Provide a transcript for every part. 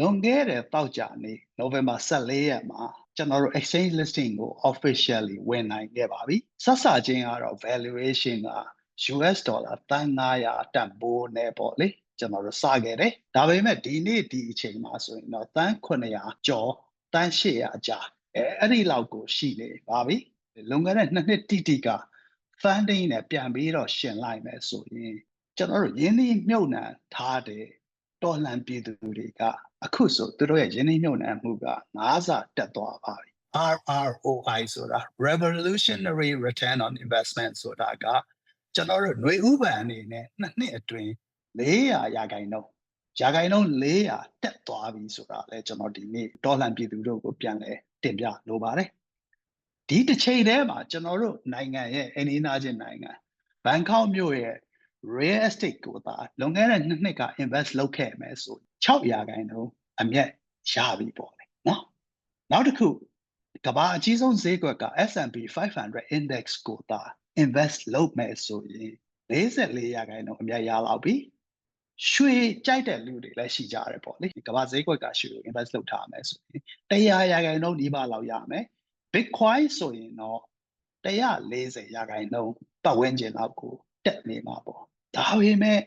လွန်ခဲ့တဲ့တောက်ကြနေ့ November 14ရက်မှာကျွန်တော်တို့ exchange listing ကို officially ဝင်နိုင်ခဲ့ပါပြီ။ဆက်စချင်းကတော့ valuation က US ဒေါ်လာတန်900တန်ဖိုးနဲ့ပေါ့လေကျွန်တော်တို့စခဲ့တယ်။ဒါပေမဲ့ဒီနေ့ဒီအချိန်မှာဆိုရင်တော့တန်900ကျော်တန်800ကြာအဲအဲ့ဒီလောက်ကိုရှိနေပါပြီ။လွန်ခဲ့တဲ့နှစ်နှစ်တိတိက funding နဲ့ပြန်ပြီးတော့ရှင်လိုက်မယ်ဆိုရင်ကျွန်တော်တို့ရင်းနှီးမြုပ်နှံထားတဲ့ တော်လှန်ပြည်သူတွေက အခုဆိုသူတို့ရဲ့ရင်းနှီးမြုပ်နှံမှုက9ဆတက်သွားပါပြီ RROI ဆိုတာ Revolutionary Return on Investment ဆိုတာကကျွန်တော်တို့ຫນွေဥပံအနေနဲ့နှစ်နှစ်အတွင်း400ရာခိုင်နှုန်းရာခိုင်နှုန်း400တက်သွားပြီဆိုတာလဲကျွန်တော်ဒီနေ့တော်လှန်ပြည်သူတို့ကိုပြန်လဲတင်ပြလိုပါတယ်ဒီတစ်ချိန်တည်းမှာကျွန်တော်တို့နိုင်ငံရဲ့အင်းအင်းသားချင်းနိုင်ငံဘန်ကောက်မြို့ရဲ့ real estate ကိုသာလွန်ခဲ့တဲ့နှစ်နှစ်က invest လုပ်ခဲ့မယ်ဆို6ရာခိုင်နှုန်းအမြတ်ရပြီပေါ့လေနော်နောက်တစ်ခုကမ္ဘာအကြီးဆုံးဈေးကွက်က S&P 500 index ကိုသာ invest လုပ်မယ်ဆိုရင်44ရာခိုင်နှုန်းအမြတ်ရလောက်ပြီရွှေကြိုက်တဲ့လူတွေလည်းရှိကြတယ်ပေါ့လေကမ္ဘာဈေးကွက်ကရွှေကို invest လုပ်ထားမယ်ဆိုရင်100ရာခိုင်နှုန်းဒီပါလောက်ရမယ် Bitcoin ဆိုရင်တော့140ရာခိုင်နှုန်းပတ်ဝန်းကျင်လောက်ကိုတက်နေမှာပေါ့ ဒါပေမဲ့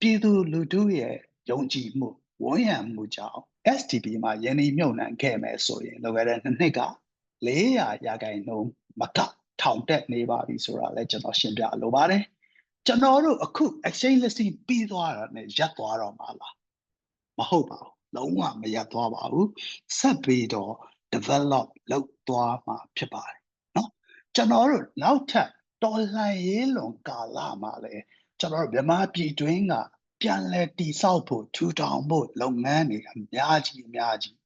ပြည်သူလူထုရဲ့ယုံကြည်မှုဝန်ရံမှုကြောင့် STP မှာယင်းနှိမြုပ်နှံခဲ့မယ်ဆိုရင်လောကတဲ့နှစ်နှစ်က400ရာခိုင်နှုန်းမကထောင်တက်နေပါပြီဆိုတာလည်းကျွန်တော်ရှင်းပြလိုပါတယ်ကျွန်တော်တို့အခု exchange listing ပြီးသွားတာနဲ့ရပ်သွားတော့မှာလားမဟုတ်ပါဘူးလုံးဝမရပ်သွားပါဘူးဆက်ပြီးတော့ develop လုပ်သွားမှာဖြစ်ပါတယ်เนาะကျွန်တော်တို့နောက်ထပ်တော်လှန်ရေးလွန်ကာလမှာလည်း ကျွန်တော်တို့မြန်မာပြည်တွင်းကပြန်လည်တည်ဆောက်ဖို့ထူထောင်ဖို့လုပ်ငန်းတွေအများကြီးအများကြီး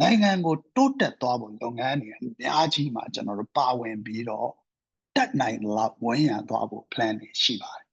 နိုင်ငံကိုတိုးတက်သွားဖို့လုပ်ငန်းတွေအများကြီးမှာကျွန်တော်တို့ပါဝင်ပြီးတော့တက်နိုင်လောက်ဝန်ရံသွားဖို့ plan တွေရှိပါတယ်